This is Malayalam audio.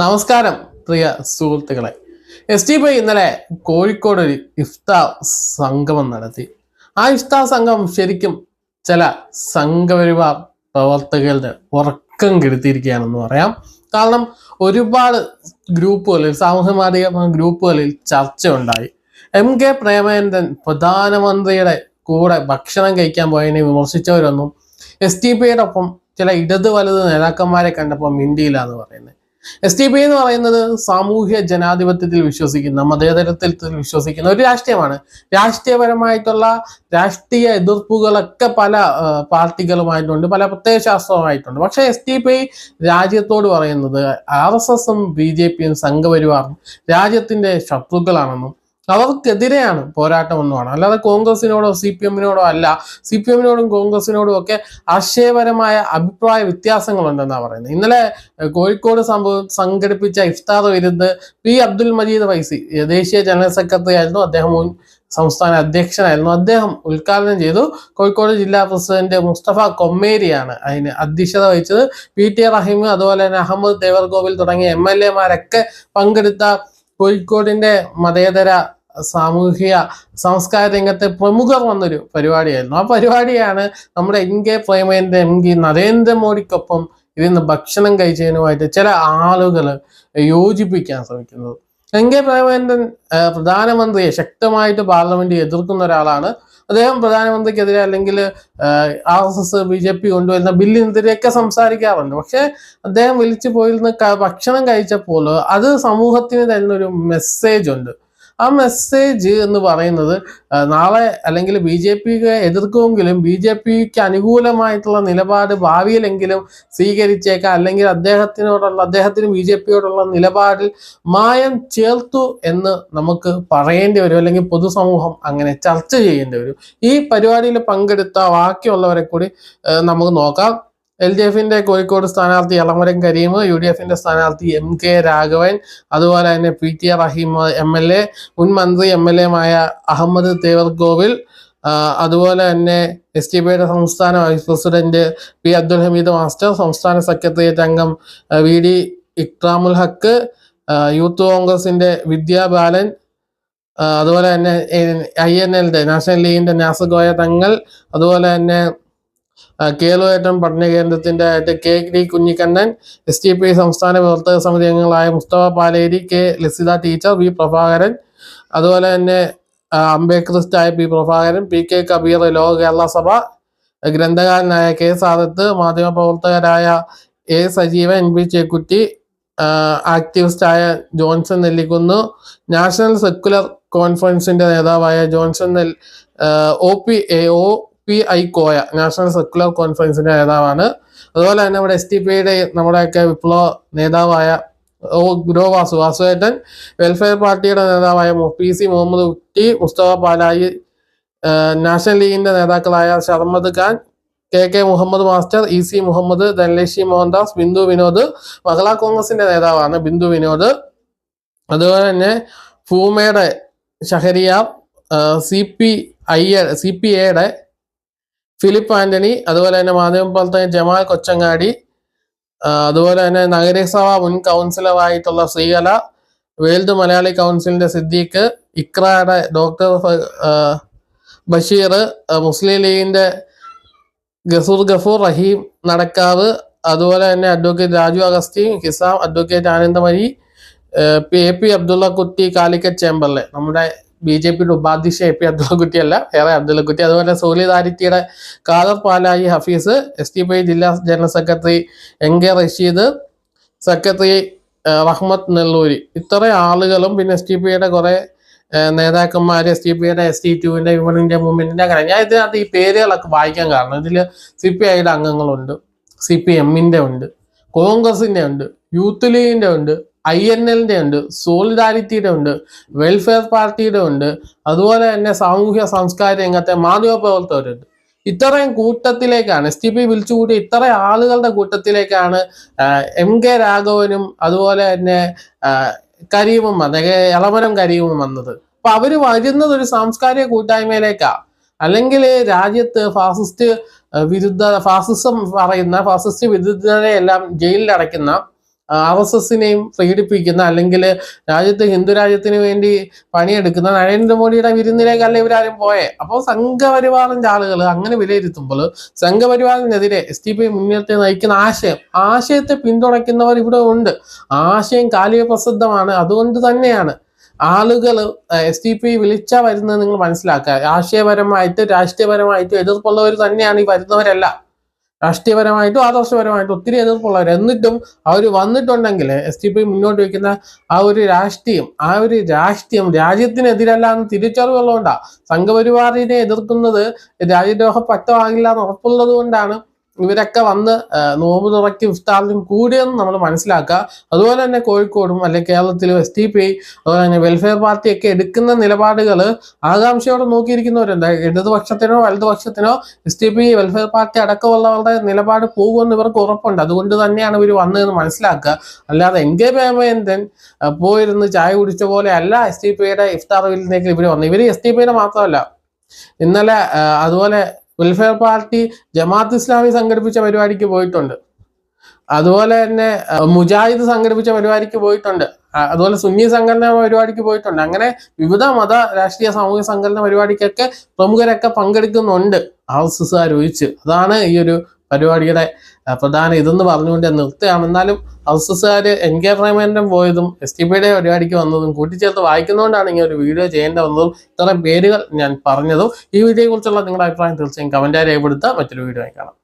നമസ്കാരം പ്രിയ സുഹൃത്തുക്കളെ. എസ് ടി പി ഇന്നലെ കോഴിക്കോട് ഒരു ഇഫ്താർ സംഗമം നടത്തി. ആ ഇഫ്താർ സംഘം ശരിക്കും ചില സംഘപരിവാർ പ്രവർത്തകരുടെ ഉറക്കം കെടുത്തിയിരിക്കുകയാണെന്ന് പറയാം. കാരണം ഒരുപാട് ഗ്രൂപ്പുകളിൽ സാമൂഹ്യ മാധ്യമ ഗ്രൂപ്പുകളിൽ ചർച്ച ഉണ്ടായി എം കെ പ്രേമേന്ദ്രൻ പ്രധാനമന്ത്രിയുടെ കൂടെ ഭക്ഷണം കഴിക്കാൻ പോയതിനെ വിമർശിച്ചവരൊന്നും എസ് ടി പിയുടെ ഒപ്പം ചില ഇടത് വലത് നേതാക്കന്മാരെ കണ്ടപ്പോൾ മിണ്ടിയില്ല എന്ന് പറയുന്നത്. എസ് ടി പി എന്ന് പറയുന്നത് സാമൂഹ്യ ജനാധിപത്യത്തിൽ വിശ്വസിക്കുന്ന മതേതരത്വത്തിൽ വിശ്വസിക്കുന്ന ഒരു രാഷ്ട്രീയമാണ്. രാഷ്ട്രീയപരമായിട്ടുള്ള രാഷ്ട്രീയ എതിർപ്പുകളൊക്കെ പല പാർട്ടികളുമായിട്ടുണ്ട് പല പ്രത്യേക ശാസ്ത്രവുമായിട്ടുണ്ട്. പക്ഷേ എസ് ടി പി രാജ്യത്തോട് പറയുന്നത് ആർ എസ് എസും ബി ജെ പിയും സംഘപരിവാറും രാജ്യത്തിന്റെ ശത്രുക്കളാണെന്നും അവർക്കെതിരെയാണ് പോരാട്ടം എന്നുമാണ് അല്ലാതെ കോൺഗ്രസിനോടോ സി പി എമ്മിനോടോ അല്ല സി പി എമ്മിനോടും കോൺഗ്രസിനോടും ഒക്കെ ആശയപരമായ അഭിപ്രായ വ്യത്യാസങ്ങളുണ്ടെന്നാണ് പറയുന്നത്. ഇന്നലെ കോഴിക്കോട് സംഭവം സംഘടിപ്പിച്ച ഇഫ്താർ വിരുന്ന് പി അബ്ദുൽ മജീദ് വൈസി ദേശീയ ജനറൽ സെക്രട്ടറി ആയിരുന്നു. അദ്ദേഹം സംസ്ഥാന അധ്യക്ഷനായിരുന്നു. അദ്ദേഹം ഉദ്ഘാടനം ചെയ്തു. കോഴിക്കോട് ജില്ലാ പ്രസിഡന്റ് മുസ്തഫ കൊമ്മേരിയാണ് അതിന് അധ്യക്ഷത വഹിച്ചത്. പി ടി റഹീം അതുപോലെ തന്നെ അഹമ്മദ് ദേവർകോവിൽ തുടങ്ങിയ എം എൽ എമാരൊക്കെ പങ്കെടുത്ത കോഴിക്കോടിന്റെ മതേതര സാമൂഹിക സംസ്കാര രംഗത്തെ പ്രമുഖർ വന്നൊരു പരിപാടിയായിരുന്നു. ആ പരിപാടിയാണ് നമ്മുടെ N K Premendra M K നരേന്ദ്രമോദിക്കൊപ്പം ഇരുന്ന് ഭക്ഷണം കഴിച്ചതിനുമായിട്ട് ചില ആളുകൾ യോജിപ്പിക്കാൻ ശ്രമിക്കുന്നത്. എൻ കെ പ്രേമേന്ദ്രൻ പ്രധാനമന്ത്രിയെ ശക്തമായിട്ട് പാർലമെന്റിൽ എതിർക്കുന്ന ഒരാളാണ് അദ്ദേഹം പ്രധാനമന്ത്രിക്കെതിരെ അല്ലെങ്കിൽ R S S B J P കൊണ്ടുവരുന്ന ബില്ലിനെതിരെയൊക്കെ സംസാരിക്കാറുണ്ട്. പക്ഷെ അദ്ദേഹം വിളിച്ചു പോയിരുന്ന ഭക്ഷണം കഴിച്ചപ്പോൾ അത് സമൂഹത്തിന് തരുന്നൊരു മെസ്സേജ് ഉണ്ട്. ആ മെസ്സേജ് എന്ന് പറയുന്നത് നാളെ അല്ലെങ്കിൽ ബി ജെ പിക്ക് എതിർക്കുമെങ്കിലും ബി ജെ പിക്ക് അനുകൂലമായിട്ടുള്ള നിലപാട് ഭാവിയിലെങ്കിലും സ്വീകരിച്ചേക്കാം. അല്ലെങ്കിൽ അദ്ദേഹത്തിനോടുള്ള അദ്ദേഹത്തിന് ബി ജെ പിയോടുള്ള നിലപാടിൽ മായം ചേർത്തു എന്ന് നമുക്ക് പറയേണ്ടി വരും. അല്ലെങ്കിൽ പൊതുസമൂഹം അങ്ങനെ ചർച്ച ചെയ്യേണ്ടി വരും. ഈ പരിപാടിയിൽ പങ്കെടുത്ത ബാക്കിയുള്ളവരെ കൂടി നമുക്ക് നോക്കാം. എൽ ഡി എഫിന്റെ കോഴിക്കോട് സ്ഥാനാർത്ഥി എളമരം കരീം യു ഡി എഫിന്റെ സ്ഥാനാർത്ഥി എം കെ രാഘവൻ അതുപോലെ തന്നെ P T R Rahim M L A മുൻ മന്ത്രി എം എൽ എമായ അഹമ്മദ് തേവർ ഗോവിൽ അതുപോലെ തന്നെ എസ് ടി പിയുടെ സംസ്ഥാന vice president P Abdul Hameed master സംസ്ഥാന സെക്രട്ടേറിയറ്റ് അംഗം V D Ikramul Haq youth കോൺഗ്രസിന്റെ വിദ്യാ ബാലൻ അതുപോലെ തന്നെ ഐ എൻ എല്ലിന്റെ നാഷണൽ ലീഗിന്റെ നാസഗോയ തങ്ങൾ അതുപോലെ തന്നെ കേളുകയറ്റം പഠന കേന്ദ്രത്തിന്റെ ആയിട്ട് K D Kunhikannan S T P സംസ്ഥാന പ്രവർത്തക സമിതി അംഗങ്ങളായ Mustafa Paleri K Lasitha teacher V Prabhakaran അതുപോലെ തന്നെ അംബേക്രിസ്റ്റായ P Prabhakaran P K Kabeer Loka Kerala Sabha ഗ്രന്ഥകാരനായ K Sadath മാധ്യമപ്രവർത്തകരായ A Sajeevan N P Chekkutty ആക്ടിവിസ്റ്റായ Johnson Nellikkunnu national secular കോൺഫറൻസിന്റെ നേതാവായ ജോൺസൺ നെൽ O P A O P I Koya national circular കോൺഫറൻസിന്റെ നേതാവാണ്. അതുപോലെ തന്നെ നമ്മുടെ എസ് ടി പിയുടെ നമ്മുടെയൊക്കെ വിപ്ലവ നേതാവായ ഓ ഗ്രോ വാസു വാസുവേട്ടൻ വെൽഫെയർ പാർട്ടിയുടെ നേതാവായ പി സി മുഹമ്മദ് കുട്ടി മുസ്തഫ പാലായി നാഷണൽ ലീഗിന്റെ നേതാക്കളായ Sharmad Khan K K Muhammad master E C Muhammad Dhanalakshmi Mohandas Bindu Vinod Mahila കോൺഗ്രസിന്റെ നേതാവാണ് ബിന്ദു വിനോദ്. അതുപോലെ തന്നെ ഫൂമയുടെ Shahriyar C P I C P എയുടെ ഫിലിപ്പ് ആന്റണി അതുപോലെ തന്നെ മാധ്യമപ്രവർത്തകൻ ജമാൽ കൊച്ചങ്ങാടി അതുപോലെ തന്നെ നഗരസഭ മുൻ കൗൺസിലറായിട്ടുള്ള ശ്രീകല വേൾഡ് മലയാളി കൗൺസിലിന്റെ സിദ്ദീഖ് ഇക്രയുടെ ഡോക്ടർ ബഷീർ മുസ്ലിം ലീഗിന്റെ ഗസൂർ ഗഫൂർ റഹീം നടക്കാവ് അതുപോലെ തന്നെ advocate Raju Augusty Hisam advocate Anandamari A P Abdulla Kutty Calicut ചേംബറിലെ നമ്മുടെ ബി ജെ പിയുടെ ഉപാധ്യക്ഷ എ പി അബ്ദുള്ള കുട്ടി അല്ല വേറെ അബ്ദുള്ള കുട്ടി. അതുപോലെ സോളിദാരിറ്റിയുടെ Kader Palayi Hafeez S T P ജില്ലാ general secretary N K Rasheed secretary Rahmath Nelloori. ഇത്ര ആളുകളും പിന്നെ എസ് ടി പിയുടെ കുറെ നേതാക്കന്മാർ എസ് ടി പിയുടെ എസ് ടി ടുവിന്റെ വിമൺ ഇന്ത്യ മൂവ്മെന്റിന്റെ അങ്ങനെ ഞാൻ ഇതിനകത്ത് ഈ പേരുകളൊക്കെ വായിക്കാൻ കാരണം ഇതിൽ സി പി ഐയുടെ അംഗങ്ങളുണ്ട് സി പി എമ്മിന്റെ ഉണ്ട് കോൺഗ്രസിന്റെ ഉണ്ട് യൂത്ത് ലീഗിന്റെ ഉണ്ട് ഐ എൻ എല്ലിന്റെ ഉണ്ട് സോളിഡാരിറ്റിയുടെ ഉണ്ട് വെൽഫെയർ പാർട്ടിയുടെ ഉണ്ട് അതുപോലെ തന്നെ സാമൂഹ്യ സാംസ്കാരിക രംഗത്തെ മാധ്യമ പ്രവർത്തകരുണ്ട് ഇത്രയും കൂട്ടത്തിലേക്കാണ് എസ് ടി പി വിളിച്ചുകൂടി ഇത്ര ആളുകളുടെ കൂട്ടത്തിലേക്കാണ് എം കെ രാഘവനും അതുപോലെ തന്നെ കരീമും വന്നത് ഇളമരം കരീമും വന്നത്. അപ്പൊ അവർ വരുന്നത് ഒരു സാംസ്കാരിക കൂട്ടായ്മയിലേക്കാ. അല്ലെങ്കിൽ രാജ്യത്ത് ഫാസിസ്റ്റ് വിരുദ്ധ ഫാസിസം പറയുന്ന ഫാസിസ്റ്റ് വിരുദ്ധരെ എല്ലാം ജയിലിൽ അടയ്ക്കുന്ന ആർ എസ് എസിനെയും പ്രകടിപ്പിക്കുന്ന അല്ലെങ്കിൽ രാജ്യത്ത് ഹിന്ദു രാജ്യത്തിന് വേണ്ടി പണിയെടുക്കുന്ന നരേന്ദ്രമോദിയുടെ വിരുന്നിലേക്കല്ല ഇവരാരും പോയെ. അപ്പോൾ സംഘപരിവാറിന്റെ ആളുകൾ അങ്ങനെ വിലയിരുത്തുമ്പോൾ സംഘപരിവാറിനെതിരെ എസ് ടി പി മുന്നേറ്റത്തെ നയിക്കുന്ന ആശയം ആശയത്തെ പിന്തുണയ്ക്കുന്നവർ ഇവിടെ ഉണ്ട്. ആശയം കാലിക പ്രസിദ്ധമാണ് അതുകൊണ്ട് തന്നെയാണ് ആളുകൾ എസ് ടി പി വിളിച്ചാൽ വരുന്നത് നിങ്ങൾ മനസ്സിലാക്കുക. ആശയപരമായിട്ട് രാഷ്ട്രീയപരമായിട്ട് എതിർപ്പുള്ളവർ തന്നെയാണ് ഈ വരുന്നവരെല്ലാം. രാഷ്ട്രീയപരമായിട്ടും ആദർശപരമായിട്ടും ഒത്തിരി എതിർപ്പുള്ളവർ എന്നിട്ടും അവർ വന്നിട്ടുണ്ടെങ്കിൽ എസ് ടി പി മുന്നോട്ട് വയ്ക്കുന്ന ആ ഒരു രാഷ്ട്രീയം ആ ഒരു രാഷ്ട്രീയം രാജ്യത്തിനെതിരല്ല എന്ന് തിരിച്ചറിവുള്ളതുകൊണ്ടാണ് സംഘപരിവാറിനെ എതിർക്കുന്നത് രാജ്യദ്രോഹ പറ്റമാകില്ല എന്ന് ഉറപ്പുള്ളത് കൊണ്ടാണ് ഇവരൊക്കെ വന്ന് നോമ്പ് തുറക്കി ഇഫ്താറിലും കൂടിയെന്ന് നമ്മൾ മനസ്സിലാക്കുക. അതുപോലെ തന്നെ കോഴിക്കോടും അല്ലെങ്കിൽ കേരളത്തിലും എസ് ടി പി ഐ അതുപോലെ തന്നെ വെൽഫെയർ പാർട്ടിയൊക്കെ എടുക്കുന്ന നിലപാടുകൾ ആകാംക്ഷയോടെ നോക്കിയിരിക്കുന്നവരുണ്ട്. ഇടതുപക്ഷത്തിനോ വലതുപക്ഷത്തിനോ S T P welfare party അടക്കമുള്ളവരുടെ നിലപാട് പോകുമെന്ന് ഇവർക്ക് ഉറപ്പുണ്ട്. അതുകൊണ്ട് തന്നെയാണ് ഇവർ വന്നതെന്ന് മനസ്സിലാക്കുക. അല്ലാതെ എൻ കെ പേമയന്തൻ പോയിരുന്ന് ചായ കുടിച്ച പോലെ അല്ല എസ് ടി പിയുടെ ഇഫ്താർ വില്ലിലേക്ക് ഇവർ വന്നു ഇവർ എസ് ടി പിയുടെ മാത്രമല്ല. ഇന്നലെ അതുപോലെ വെൽഫെയർ പാർട്ടി ജമാഅത്ത് ഇസ്ലാമി സംഘടിപ്പിച്ച പരിപാടിക്ക് പോയിട്ടുണ്ട്. അതുപോലെ തന്നെ മുജാഹിദ് സംഘടിപ്പിച്ച പരിപാടിക്ക് പോയിട്ടുണ്ട്. അതുപോലെ സുന്നി സംഘടന പരിപാടിക്ക് പോയിട്ടുണ്ട്. അങ്ങനെ വിവിധ മത രാഷ്ട്രീയ സാമൂഹിക സംഘടന പരിപാടിക്കൊക്കെ പ്രമുഖരൊക്കെ പങ്കെടുക്കുന്നുണ്ട്. എസ്സുകാർ ഒഴിച്ച് അതാണ് ഈ ഒരു പരിപാടിയുടെ പ്രധാന ഇതെന്ന് പറഞ്ഞുകൊണ്ട് നിർത്തുകയാണ്. എന്നാലും ആർ എസ് എസ്സുകാർ എൻ കെ പ്രേമേന്ദ്രൻ പോയതും എസ് ടി പിയുടെ പരിപാടിക്ക് വന്നതും കൂട്ടിച്ചേർത്ത് വായിക്കുന്നതുകൊണ്ടാണ് ഇങ്ങനെ ഒരു വീഡിയോ ചെയ്യേണ്ടി വന്നതും ഇത്രയും പേരുകൾ ഞാൻ പറഞ്ഞതും. ഈ വീഡിയോയെക്കുറിച്ചുള്ള നിങ്ങളുടെ അഭിപ്രായം തീർച്ചയായും കമന്റായി രേഖപ്പെടുത്തുക. മറ്റൊരു വീഡിയോ ആയി കാണാം.